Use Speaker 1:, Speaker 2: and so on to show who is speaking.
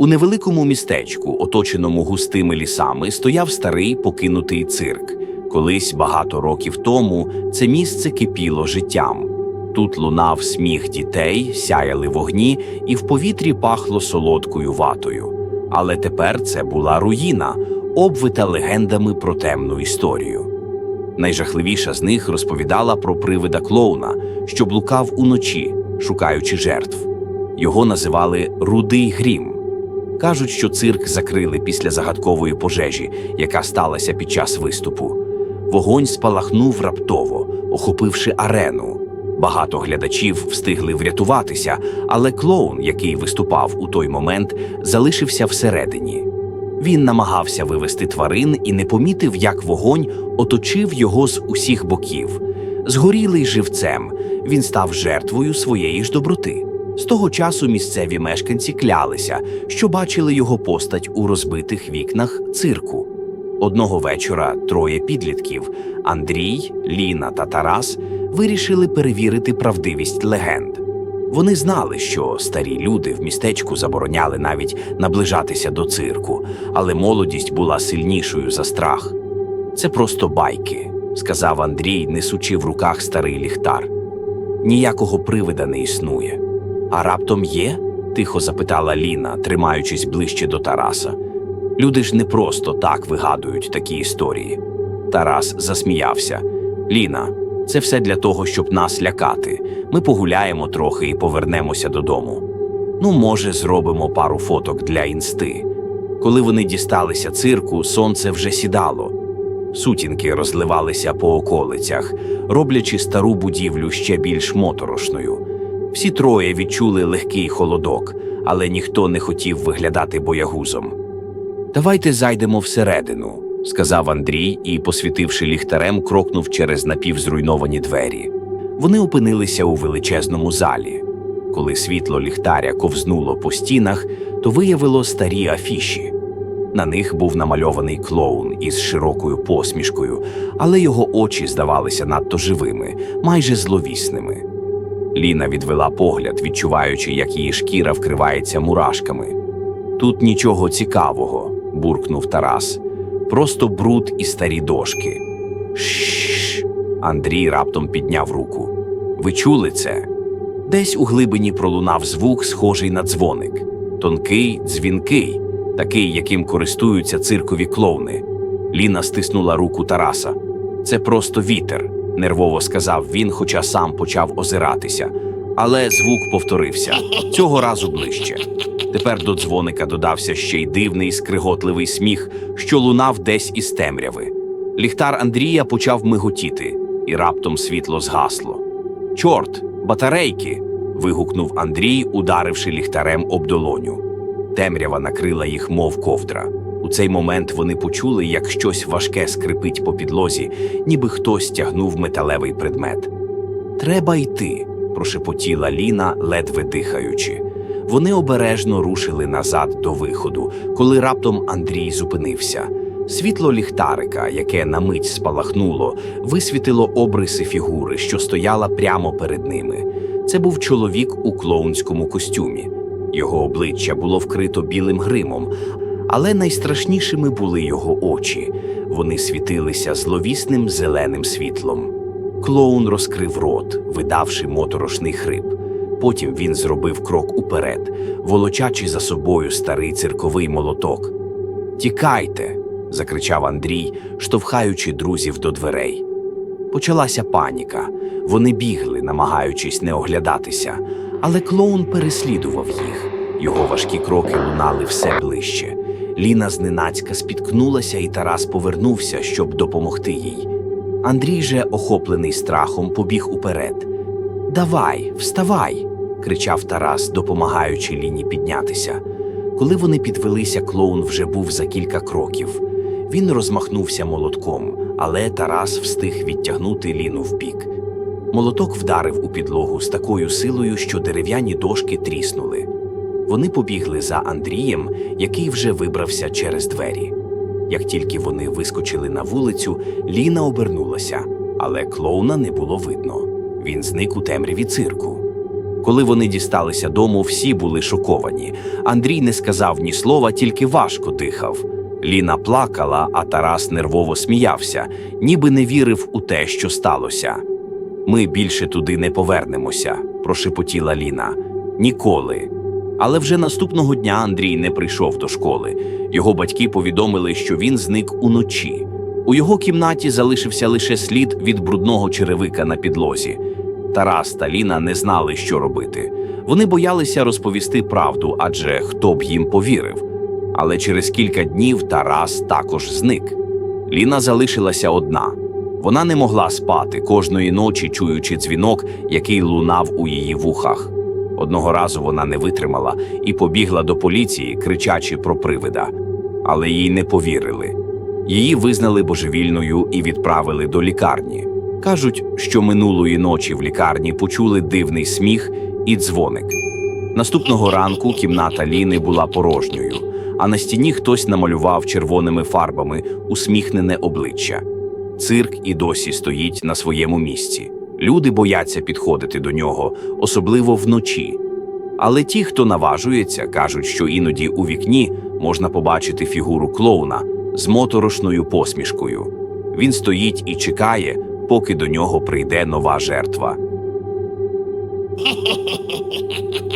Speaker 1: У невеликому містечку, оточеному густими лісами, стояв старий покинутий цирк. Колись багато років тому це місце кипіло життям. Тут лунав сміх дітей, сяяли вогні, і в повітрі пахло солодкою ватою. Але тепер це була руїна, обвита легендами про темну історію. Найжахливіша з них розповідала про привида клоуна, що блукав уночі, шукаючи жертв. Його називали Рудий Грім. Кажуть, що цирк закрили після загадкової пожежі, яка сталася під час виступу. Вогонь спалахнув раптово, охопивши арену. Багато глядачів встигли врятуватися, але клоун, який виступав у той момент, залишився всередині. Він намагався вивести тварин і не помітив, як вогонь оточив його з усіх боків. Згорілий живцем, він став жертвою своєї ж доброти. З того часу місцеві мешканці клялися, що бачили його постать у розбитих вікнах цирку. Одного вечора троє підлітків Андрій, Ліна та Тарас вирішили перевірити правдивість легенд. Вони знали, що старі люди в містечку забороняли навіть наближатися до цирку, але молодість була сильнішою за страх. Це просто байки, сказав Андрій, несучи в руках старий ліхтар. Ніякого привида не існує. А раптом є? тихо запитала Ліна, тримаючись ближче до Тараса. Люди ж не просто так вигадують такі історії. Тарас засміявся. Ліна, це все для того, щоб нас лякати. Ми погуляємо трохи і повернемося додому. Ну, може, зробимо пару фоток для інсти. Коли вони дісталися цирку, сонце вже сідало. Сутінки розливалися по околицях, роблячи стару будівлю ще більш моторошною. Всі троє відчули легкий холодок, але ніхто не хотів виглядати боягузом. Давайте зайдемо всередину, сказав Андрій і, посвітивши ліхтарем, крокнув через напівзруйновані двері. Вони опинилися у величезному залі. Коли світло ліхтаря ковзнуло по стінах, то виявило старі афіші. На них був намальований клоун із широкою посмішкою, але його очі здавалися надто живими, майже зловісними. Ліна відвела погляд, відчуваючи, як її шкіра вкривається мурашками. Тут нічого цікавого, буркнув Тарас. Просто бруд і старі дошки. Шш. Андрій раптом підняв руку. Ви чули це? Десь у глибині пролунав звук, схожий на дзвоник. Тонкий, дзвінкий, такий, яким користуються циркові клоуни. Ліна стиснула руку Тараса. Це просто вітер, нервово сказав він, хоча сам почав озиратися. Але звук повторився цього разу ближче. Тепер до дзвоника додався ще й дивний скриготливий сміх, що лунав десь із темряви. Ліхтар Андрія почав миготіти, і раптом світло згасло. Чорт, батарейки. вигукнув Андрій, ударивши ліхтарем об долоню. Темрява накрила їх, мов ковдра. Цей момент вони почули, як щось важке скрипить по підлозі, ніби хтось тягнув металевий предмет. Треба йти, прошепотіла Ліна, ледве дихаючи. Вони обережно рушили назад до виходу, коли раптом Андрій зупинився. Світло ліхтарика, яке на мить спалахнуло, висвітило обриси фігури, що стояла прямо перед ними. Це був чоловік у клоунському костюмі. Його обличчя було вкрито білим гримом, але найстрашнішими були його очі. Вони світилися зловісним зеленим світлом. Клоун розкрив рот, видавши моторошний хрип. Потім він зробив крок уперед, волочачи за собою старий цирковий молоток. Тікайте. закричав Андрій, штовхаючи друзів до дверей. Почалася паніка. Вони бігли, намагаючись не оглядатися, але клоун переслідував їх. Його важкі кроки лунали все ближче. Ліна зненацька спіткнулася, і Тарас повернувся, щоб допомогти їй. Андрій же, охоплений страхом, побіг уперед. Давай, вставай, кричав Тарас, допомагаючи Ліні піднятися. Коли вони підвелися, клоун вже був за кілька кроків. Він розмахнувся молотком, але Тарас встиг відтягнути Ліну вбік. Молоток вдарив у підлогу з такою силою, що дерев'яні дошки тріснули. Вони побігли за Андрієм, який вже вибрався через двері. Як тільки вони вискочили на вулицю, Ліна обернулася, але клоуна не було видно. Він зник у темряві цирку. Коли вони дісталися дому, всі були шоковані. Андрій не сказав ні слова, тільки важко дихав. Ліна плакала, а Тарас нервово сміявся, ніби не вірив у те, що сталося. Ми більше туди не повернемося, прошепотіла Ліна. Ніколи. Але вже наступного дня Андрій не прийшов до школи. Його батьки повідомили, що він зник уночі. У його кімнаті залишився лише слід від брудного черевика на підлозі. Тарас та Ліна не знали, що робити. Вони боялися розповісти правду, адже хто б їм повірив. Але через кілька днів Тарас також зник. Ліна залишилася одна. Вона не могла спати кожної ночі, чуючи дзвінок, який лунав у її вухах. Одного разу вона не витримала і побігла до поліції, кричачи про привида. Але їй не повірили. Її визнали божевільною і відправили до лікарні. Кажуть, що минулої ночі в лікарні почули дивний сміх і дзвоник. Наступного ранку кімната Ліни була порожньою, а на стіні хтось намалював червоними фарбами усміхнене обличчя. Цирк і досі стоїть на своєму місці. Люди бояться підходити до нього, особливо вночі. Але ті, хто наважується, кажуть, що іноді у вікні можна побачити фігуру клоуна з моторошною посмішкою. Він стоїть і чекає, поки до нього прийде нова жертва.